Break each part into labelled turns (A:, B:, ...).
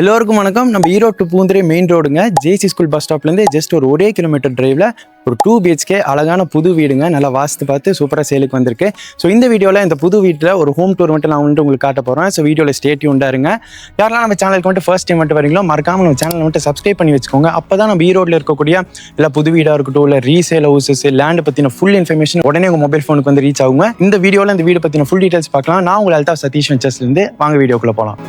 A: எல்லோருக்கும் வணக்கம். நம்ம ஈரோடு டு பூந்துரை மெயின் ரோடுங்க ஜேசி ஸ்கூல் பஸ் ஸ்டாப்லேருந்து ஜஸ்ட் ஒரு ஒரே கிலோமீட்டர் டிரைவில் ஒரு டூ பிஹெச்கே அழகான புது வீடுங்க. நல்லா வாஸ்து பார்த்து சூப்பராக சேலுக்கு வந்திருக்கு. ஸோ இந்த வீடியோவில் இந்த புது வீட்டில் ஒரு ஹோம் டூர் மட்டும் நான் வந்துட்டு உங்களுக்கு காட்ட போகிறேன் ஸோ வீடியோவில் ஸ்டேட்டி உண்டாருங்க யாரெல்லாம் நம்ம சேனலுக்கு மட்டும் ஃபர்ஸ்ட் டைம் மட்டும் வரீங்களோ மறக்காமல் நம்ம சேனல் மட்டும் சப்ஸ்கிரைப் பண்ணி வச்சுக்கோங்க. அப்போ தான் நம்ம ஈரோட்டில் இருக்கக்கூடிய இல்லை புது வீடாக இருக்கட்டும் இல்லை ரீசேல் ஹவுசஸ் லேண்ட் பற்றின ஃபுல் இன்ஃபர்மேஷன் உடனே உங்கள் மொபைல் ஃபோனுக்கு வந்து ரீச் ஆகுங்க. இந்த வீடியோவில் இந்த வீடு பற்றின ஃபுல் டீட்டெயில்ஸ் பார்க்கலாம். நான் உங்கள் அல்தா சதீஷ் வெஞ்சர்ஸ்லேருந்து வாங்க வீடியோக்குள்ளே போகலாம்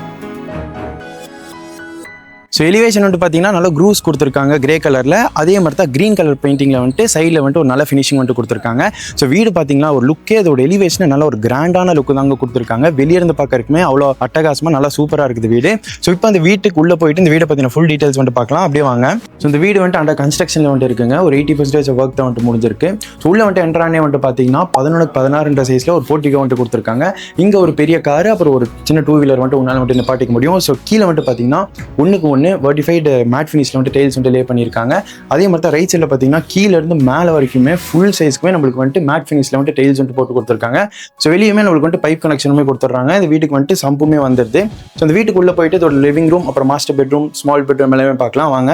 A: ஸோ எலிவேஷன் வந்துட்டு பார்த்தீங்கன்னா நல்ல க்ரூஸ் கொடுத்துருக்காங்க கிரே கலரில் அதே மாதிரி தான் க்ரீன் கலர் பெயிண்டிங்கில் வந்துட்டு சைடில் வந்துட்டு ஒரு நல்ல ஃபினிஷிங் வந்துட்டு கொடுத்துருக்காங்க. ஸோ வீடு பார்த்தீங்கன்னா ஒரு லுக்கே அதோட எலிவேஷன் நல்ல ஒரு கிராண்டான லுக்கு தாங்க கொடுத்துருக்காங்க. வெளியே இருந்து பார்க்கறதுக்குமே அவ்வளோ அட்டகாசமாக நல்லா சூப்பராக இருக்குது வீடு. ஸோ இப்போ அந்த வீட்டுக்கு உள்ளே போயிட்டு இந்த வீடை பார்த்தீங்கன்னா ஃபுல் டீட்டெயில்ஸ் வந்துட்டு பார்க்கலாம். அப்படியே வாங்க. ஸோ இந்த வீடு வந்துட்டு அண்டர் கன்ஸ்ட்ரக்ஷனில் வந்துட்டு இருக்குங்க. ஒரு எயிட்டி பர்சன்டேஜ் ஒர்க் தான் வந்துட்டு முடிஞ்சிருக்கு. ஸோ உள்ளே வந்துட்டு என்ட்ரானே வந்துட்டு பார்த்தீங்கன்னா பதினொன்று பதினாறுன்ற சைஸில் ஒரு போர்ட்டிகோ வந்துட்டு கொடுத்துருக்காங்க. இங்கே ஒரு பெரிய காரு அப்புறம் ஒரு சின்ன டூ வீலர் வந்துட்டு உன்னால் வந்துட்டு நிப்பாட்டிக்க முடியும். ஸோ கீழே வந்துட்டு பார்த்தீங்கன்னா ஒன்றுக்கு ஒன்று வெர்டிஃபைடு மேட் ஃபினிஷில் வந்துட்டு டைல்ஸ் வந்துட்டு லே பண்ணியிருக்காங்க. அதே மாதிரி தான் ரைட் சைடில் பார்த்தீங்கன்னா கீழேருந்து மேலே வரைக்குமே ஃபுல் சைஸ்க்குமே நம்மளுக்கு வந்துட்டு மேட் ஃபினிஷில் வந்துட்டு டைல்ஸ் வந்துட்டு போட்டு கொடுத்துருக்காங்க. ஸோ வெளியுமே நம்மளுக்கு வந்துட்டு பைப் கனெக்ஷனுமே கொடுத்துட்றாங்க. இந்த வீட்டுக்கு வந்துட்டு சம்புமே வந்துடுது. ஸோ அந்த வீட்டுக்குள்ளே போயிட்டு இதோட லிவிங் ரூம் அப்புறம் மாஸ்டர் பெட்ரூம் ஸ்மால் பெட்ரூம் எல்லாமே பார்க்கலாம். வாங்க.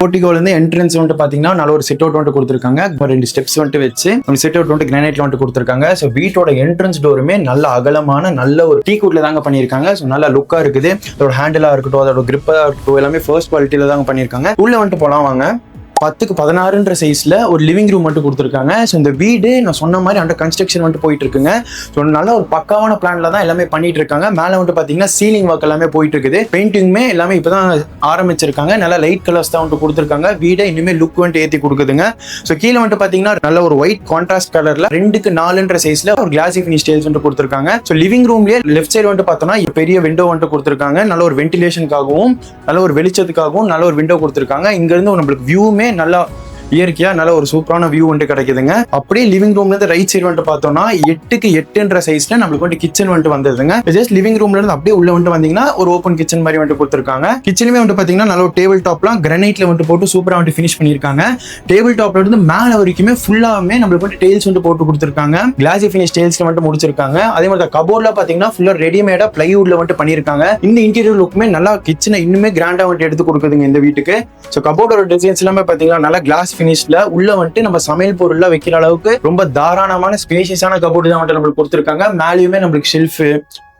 A: போர்ட்டிகோலேருந்து என்ட்ரன்ஸ் வந்துட்டு பார்த்தீங்கன்னா நல்ல ஒரு செட் அவுட் வந்துட்டு கொடுத்துருக்காங்க. ரெண்டு ஸ்டெப்ஸ் வந்துட்டு வச்சு அந்த செட் அவுட் வந்துட்டு கிரானைட்ல வந்துட்டு கொடுத்துருக்காங்க. ஸோ வீட்டோட என்ட்ரன்ஸ் டோருமே நல்ல அகலமான நல்ல ஒரு டீ கூட்ல தாங்க பண்ணியிருக்காங்க. ஸோ நல்ல லுக்காக இருக்குது. அதோட ஹேண்டிலாக இருக்கட்டும் அதோட கிரிப்பா இருக்கட்டும் எல்லாமே ஃபர்ஸ்ட் குவாலிட்டியில தாங்க பண்ணியிருக்காங்க. உள்ள வந்துட்டு போலாம் வாங்க. பத்துக்கு பதினாறுன்ற சைஸில் ஒரு லிவிங் ரூம் மட்டும் கொடுத்துருக்காங்க. ஸோ இந்த வீடு நான் சொன்ன மாதிரி அண்டர் கன்ஸ்ட்ரக்ஷன் வந்துட்டு போயிட்டு இருக்குங்க ஸோ நல்ல ஒரு பக்காவான பிளான்ல தான் எல்லாமே பண்ணிட்டு இருக்காங்க மேலே வந்துட்டு பார்த்தீங்கன்னா சீலிங் ஒர்க் எல்லாமே போயிட்டு இருக்குது பெயிண்டிங்குமே எல்லாமே இப்போ தான் ஆரம்பிச்சிருக்காங்க. நல்லா லைட் கலர்ஸ் தான் வந்துட்டு கொடுத்துருக்காங்க. வீடை இனிமேல் லுக் வந்துட்டு ஏற்றி கொடுக்குதுங்க. ஸோ கீழே வந்துட்டு பார்த்தீங்கன்னா நல்ல ஒரு ஒயிட் கான்ட்ராஸ்ட் கலரில் ரெண்டுக்கு நாலுன்ற சைஸில் ஒரு கிளாசி ஃபினிஷ் டேல்ஸ் வந்துட்டு கொடுத்துருக்காங்க. ஸோ லிவிங் ரூம்லேயே லெஃப்ட் சைடு வந்துட்டு பார்த்தோம்னா பெரிய விண்டோ வந்துட்டு கொடுத்துருக்காங்க. நல்ல ஒரு வென்டிலேஷனுக்காகவும் நல்ல ஒரு வெளிச்சத்துக்காகவும் நல்ல ஒரு விண்டோ கொடுத்துருக்காங்க. இங்கேருந்து நம்மளுக்கு வியூமே நல்லா இயற்கையா நல்ல ஒரு சூப்பரான வியூ வந்துட்டு கிடைக்குதுங்க. அப்படியே லிவிங் ரூம்ல இருந்து ரைட் சைடு வந்துட்டு பார்த்தோம்னா எட்டுக்கு எட்டுன்ற சைஸ்ல நம்மளுக்கு வந்துட்டு கிச்சன் வந்துட்டு வந்துருதுங்க ஜஸ்ட் லிவிங் ரூம்ல இருந்து அப்படியே உள்ள வந்துட்டு வந்தீங்கன்னா ஒரு ஓப்பன் கிச்சன் மாதிரி வந்துட்டு கொடுத்துருக்காங்க. கிச்சனுமே வந்துட்டு பாத்தீங்கன்னா நல்ல ஒரு டேபிள் டாப்லாம் கிரனைட்டில் வந்துட்டு போட்டு சூப்பரா வந்துட்டு ஃபினிஷ் பண்ணிருக்காங்க டேபிள் டாப்ல இருந்து மேல வரைக்குமே ஃபுல்லாவே நம்மளுக்கு வந்துட்டு டெய்ல்ஸ் வந்துட்டு போட்டு கொடுத்துருக்காங்க. கிளாசி ஃபினிஷ் டெய்ல்ஸ்ல வந்துட்டு முடிச்சிருக்காங்க. அதே மாதிரி கபோர்ட்ல பாத்தீங்கன்னா ஃபுல்லா ரெடிமேடா பிளைவுட்ல வந்துட்டு பண்ணிருக்காங்க இந்த இன்டீரியர் லுக்குமே நல்லா கிச்சனை இன்னுமே கிராண்டா வந்துட்டு எடுத்து கொடுக்குதுங்க இந்த வீட்டுக்கு. ஸோ கபோர்டோட டிசைன்ஸ் எல்லாமே பாத்தீங்கன்னா நல்லா கிளாஸ் ஃபினிஷ்ல உள்ள வந்துட்டு நம்ம சமையல் பொருள்லாம் வைக்கிற அளவுக்கு ரொம்ப தாராளமான ஸ்பேஷியஸான கபோர்டு தான் வந்துட்டு நம்மளுக்கு கொடுத்துருக்காங்க. மேலேயுமே நம்மளுக்கு ஷெல்ஃபு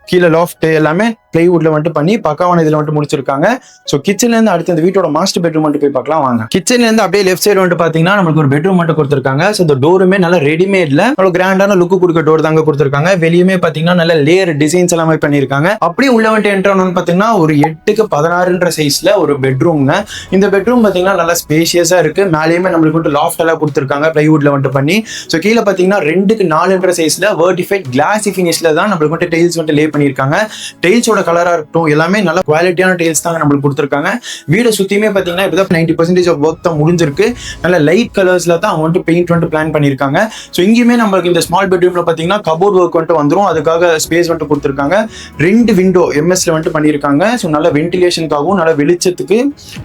A: கீழே லாஃப்ட் எல்லாமே பிளைவுட்ல வந்துட்டு பண்ணி பக்காவான இதுல வந்துட்டு முடிச்சிருக்காங்க. ஸோ கிச்சன்ல இருந்து அடுத்து இந்த வீட்டோட மாஸ்டர் பெட்ரூம் மட்டும் போய் பார்க்கலாம் வாங்க. கிச்சன்ல இருந்து அப்படியே லெஃப்ட் சைடு வந்துட்டு பாத்தீங்கன்னா நம்மளுக்கு ஒரு பெட்ரூம் மட்டும் கொடுத்துருக்காங்க. ஸோ இந்த டோருமே நல்லா ரெடிமேட்ல நல்ல கிராண்டான லுக்கு கொடுக்க டோர் தாங்க கொடுத்துருக்காங்க. வெளியுமே பாத்தீங்கன்னா நல்ல லேயர் டிசைன்ஸ் எல்லாமே பண்ணிருக்காங்க அப்படியே உள்ள வந்துட்டு என்ட்ரு பாத்தீங்கன்னா ஒரு எட்டுக்கு பதினாறுன்ற சைஸ்ல ஒரு பெட்ரூம்ங்க இந்த பெட்ரூம் பாத்தீங்கன்னா நல்லா ஸ்பேஷியஸா இருக்கு. மேலேயுமே நம்மளுக்கு வந்துட்டு லாஃப்ட் எல்லாம் கொடுத்துருக்காங்க பிளைவுட்ல வந்துட்டு பண்ணி. ஸோ கீழே பாத்தீங்கன்னா ரெண்டுக்கு நாலுன்ற சைஸ்ல வேர்டிஃபைட் கிளாசி ஃபினிஷ்ல தான் நம்மளுக்கு வந்துட்டு டைல்ஸ் வந்துட்டு லே பண்ணிருக்காங்க டைல்ஸோட கலரா இருக்கட்டும் எல்லாமே நல்ல குவாலிட்டியான டைல்ஸ் தாங்க நம்மளுக்கு கொடுத்துருக்காங்க. வீடை சுத்தியுமே பாத்தீங்கன்னா இப்பதான் நைன்டி பர்சன்டேஜ் ஆஃப் ஒர்க் தான் முடிஞ்சிருக்கு. நல்ல லைட் கலர்ஸ்ல தான் அவங்க வந்துட்டு பெயிண்ட் வந்துட்டு பிளான் பண்ணியிருக்காங்க. ஸோ இங்கேயுமே நம்மளுக்கு இந்த ஸ்மால் பெட்ரூம்ல பாத்தீங்கன்னா கபோர்ட் ஒர்க் வந்துட்டு வந்துடும் அதுக்காக ஸ்பேஸ் வந்துட்டு கொடுத்துருக்காங்க. ரெண்டு விண்டோ எம்எஸ்ல வந்துட்டு பண்ணியிருக்காங்க. ஸோ நல்ல வென்டிலேஷனுக்காகவும் நல்ல வெளிச்சத்துக்கு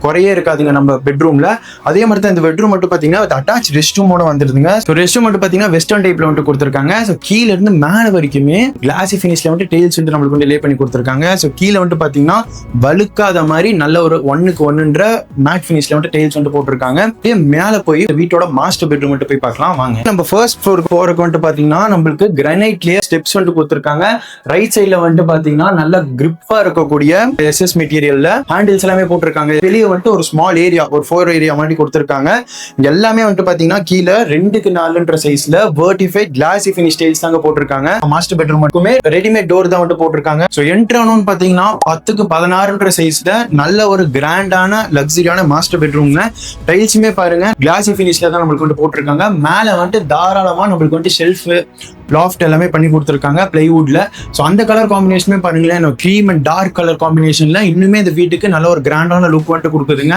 A: குறையே இருக்காதுங்க நம்ம பெட்ரூம்ல அதே மாதிரி தான் இந்த பெட்ரூம் மட்டும் பார்த்தீங்கன்னா அட்டாச் ரெஸ்ட் ரூமோட வந்துருதுங்க. ஸோ ரெஸ்ட் ரூம் மட்டும் பார்த்தீங்கன்னா வெஸ்டர்ன் டைப்ல வந்துட்டு கொடுத்துருக்காங்க. ஸோ கீழே இருந்து மேலே வரைக்குமே கிளாசி ஃபினிஷ்ல வந்துட்டு டெய்ல்ஸ் வந்துட்டு நம்மளுக்கு வந்து லே பண்ணி கொடுத்துருக்காங்க. ஸோ கீழே வந்துட்டு பார்த்தீங்கன்னா வலுக்காத மாதிரி நல்ல ஒரு ஒன்னுக்கு ஒன்னுன்ற மேட் ஃபினிஷ்ல வந்துட்டு டெய்ல்ஸ் வந்துட்டு போட்டிருக்காங்க. அப்படியே மேலே போய் வீட்டோட மாஸ்டர் பெட்ரூம் மட்டும் போய் பார்க்கலாம். வாங்க. நம்ம ஃபர்ஸ்ட் ஃப்ளோருக்கு போறதுக்கு வந்துட்டு பார்த்தீங்கன்னா நம்மளுக்கு கிரனைட்லேயே ஸ்டெப்ஸ் வந்துட்டு கொடுத்துருக்காங்க. ரைட் சைடில் வந்துட்டு பார்த்தீங்கன்னா நல்ல கிரிப்பா இருக்கக்கூடிய எஸ்எஸ் மெட்டீரியல்ல ஹேண்டில்ஸ் எல்லாமே போட்டிருக்காங்க. வெளியே வந்துட்டு ஒரு ஸ்மால் ஏரியா ஒரு ஃபோர் ஏரியா மாதிரி கொடுத்துருக்காங்க. எல்லாமே வந்துட்டு பார்த்தீங்கன்னா கீழே ரெண்டுக்கு நாலுன்ற சைஸ்ல வேர்டிஃபைட் கிளாசி ஃபினிஷ் டைல்ஸ் தாங்க போட்டிருக்காங்க. மாஸ்டர் பெட்ரூம் மட்டுமே ரெடிமேட் டோர் தான் வந்துட்டு போட்டிருக்காங்க. ஸோ என்ட்ரானு பாத்தீங்கன்னா பத்துக்கு பதினாறுன்ற சைஸ்ல நல்ல ஒரு கிராண்டான லக்ஸரியான மாஸ்டர் பெட்ரூம்ல டைல்ஸுமே பாருங்க. கிளாசி ஃபினிஷ்ல தான் நம்மளுக்கு வந்து போட்டிருக்காங்க. மேல வந்துட்டு தாராளமா நம்மளுக்கு வந்துட்டு ஷெல்ஃபு லாஃப்ட் எல்லாமே பண்ணி கொடுத்துருக்காங்க பிளைவுட்ல ஸோ அந்த கலர் காம்பினேஷனுமே பாருங்களேன் க்ரீம் அண்ட் டார்க் கலர் காம்பினேஷன்ல இன்னுமே இந்த வீட்டுக்கு நல்ல ஒரு கிராண்டான லுக் வந்துட்டு கொடுக்குதுங்க.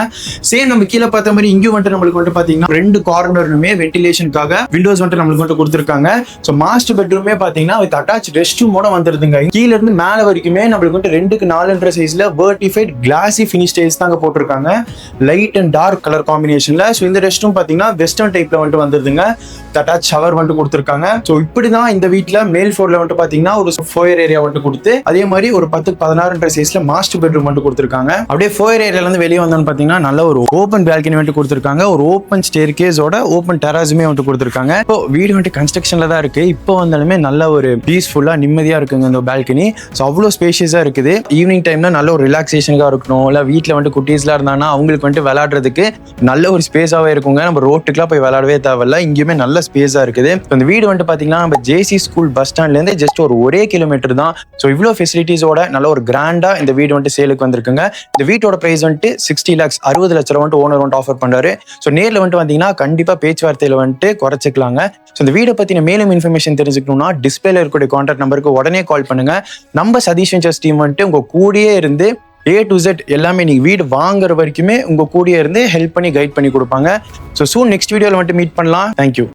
A: சேம் நம்ம கீழே பார்த்த மாதிரி இங்கேயும் வந்துட்டு நம்மளுக்கு வந்துட்டு பாத்தீங்கன்னா ரெண்டு கார்னருமே வென்டிலேஷனுக்காக விண்டோஸ் வந்துட்டு நம்மளுக்கு வந்துட்டு கொடுத்துருக்காங்க. ஸோ மாஸ்டர் பெட்ரூமே பாத்தீங்கன்னா வித் அட்டாச் ரெஸ்ட் ரூமோட வந்துருதுங்க. கீழே இருந்து மேலே வரைக்குமே நம்மளுக்கு வந்துட்டு ரெண்டுக்கு நாலுன்ற சைஸ்ல வேர்டிஃபைட் கிளாசி ஃபினிஷ் டைல்ஸ் தாங்க போட்டிருக்காங்க. லைட் அண்ட் டார்க் கலர் காம்பினேஷன்ல ஸோ இந்த ரெஸ்ட் ரூம் பாத்தீங்கன்னா வெஸ்டர்ன் டைப்ல வந்துட்டு வந்துருதுங்க. அட்டாச் ஷவர் வந்துட்டு கொடுத்துருக்காங்க. ஸோ இப்படி தான் தான் இந்த வீட்டில் மேல் ஃப்ளோர்ல வந்துட்டு பாத்தீங்கன்னா ஒரு ஃபோயர் ஏரியா வந்துட்டு கொடுத்து அதே மாதிரி ஒரு பத்து பதினாறுன்ற சைஸ்ல மாஸ்டர் பெட்ரூம் வந்துட்டு கொடுத்துருக்காங்க. அப்படியே ஃபோயர் ஏரியால இருந்து வெளியே வந்தோம்னு பாத்தீங்கன்னா நல்ல ஒரு ஓப்பன் பால்கனி வந்துட்டு கொடுத்துருக்காங்க. ஒரு ஓப்பன் ஸ்டேர் கேஸோட ஓப்பன் டெராஸுமே வந்துட்டு கொடுத்துருக்காங்க. இப்போ வீடு வந்துட்டு கன்ஸ்ட்ரக்ஷன்ல தான் இருக்கு. இப்போ வந்தாலுமே நல்ல ஒரு பீஸ்ஃபுல்லா நிம்மதியா இருக்குங்க இந்த பால்கனி ஸோ அவ்வளோ ஸ்பேஷியஸா இருக்குது. ஈவினிங் டைம்ல நல்ல ஒரு ரிலாக்ஸேஷனுக்காக இருக்கணும். இல்லை வீட்டில் வந்துட்டு குட்டீஸ்லாம் இருந்தாங்கன்னா அவங்களுக்கு வந்துட்டு விளையாடுறதுக்கு நல்ல ஒரு ஸ்பேஸாகவே இருக்குங்க. நம்ம ரோட்டுக்குலாம் போய் விளையாடவே தேவையில்ல. இங்கேயுமே நல்ல ஸ்பேஸாக இருக்குது. இந்த வீடு வந்துட்டு பார்த்தீங்கன்னா நம்ம ஜேசி ஸ்கூல் பஸ் ஸ்டாண்ட்லேருந்து ஜஸ்ட் ஒரு ஒரே கிலோமீட்டர் தான். ஸோ இவ்வளோ ஃபெசிலிட்டிஸோட நல்ல ஒரு கிராண்டாக இந்த வீடு வந்துட்டு சேலுக்கு வந்திருக்குங்க. இந்த வீட்டோட ப்ரைஸ் வந்துட்டு சிக்ஸ்டி லேக்ஸ் அறுபது லட்ச ரூபா வந்துட்டு ஓனர் வந்துட்டு ஆஃபர் பண்ணுறாரு ஸோ நேரில் வந்துட்டு வந்தீங்கன்னா கண்டிப்பாக பேச்சுவார்த்தையில் வந்துட்டு குறைச்சிக்கலாங்க. ஸோ இந்த வீடை பற்றின மேலும் இன்ஃபர்மேஷன் தெரிஞ்சுக்கணும்னா டிஸ்பிளேல இருக்கக்கூடிய கான்டாக்ட் நம்பருக்கு உடனே கால் பண்ணுங்க. நம்ம சதீஷ் வெஞ்சர்ஸ் டீம் வந்துட்டு உங்கள் கூடயே இருந்து ஏ டு ஜெட் எல்லாமே நீங்கள் வீடு வாங்குற வரைக்குமே உங்கள் கூடயே இருந்து ஹெல்ப் பண்ணி கைட் பண்ணி கொடுப்பாங்க. ஸோ சூன் நெக்ஸ்ட் வீடியோவில் வந்துட்டு மீட் பண்ணலாம். தேங்க்யூ